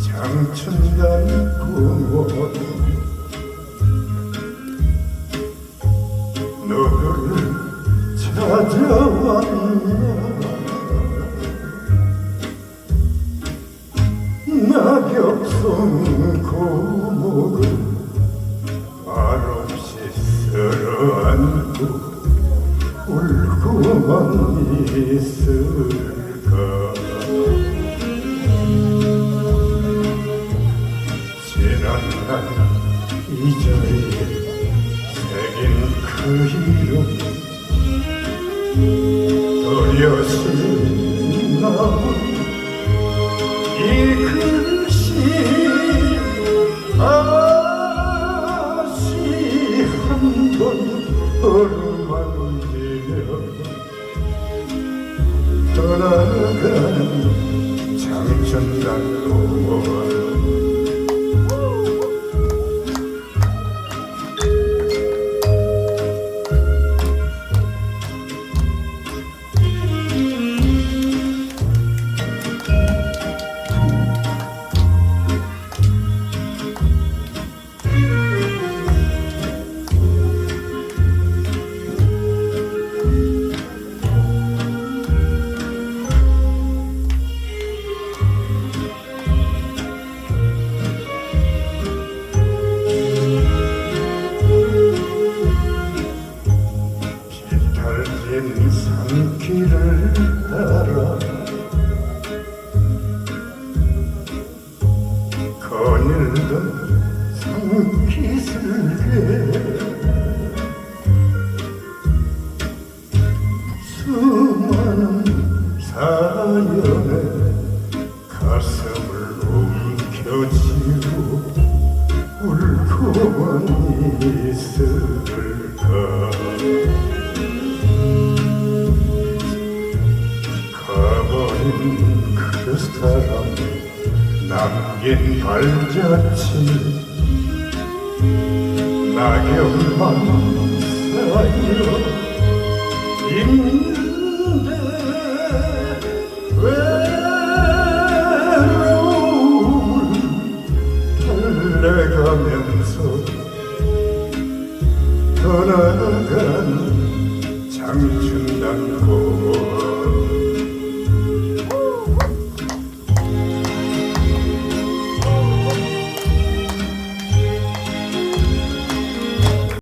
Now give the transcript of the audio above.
장춘단 공원 너를 찾아왔나 낙엽성 고목을 말없이 쓸어안고 울고만 있을 지난날 이 자리에 새긴 그 이름 남은 이 글씨 다시 한번 어루만지며 떠나가는 장천단로 따라. 거닐던 산기슭에 수많은 사연에 가슴을 움켜쥐고 울고만 있을 그 사람 남긴 발자취 낙엽만 쌓여 있는데 외로움을 달래가면서 떠나간 장춘단고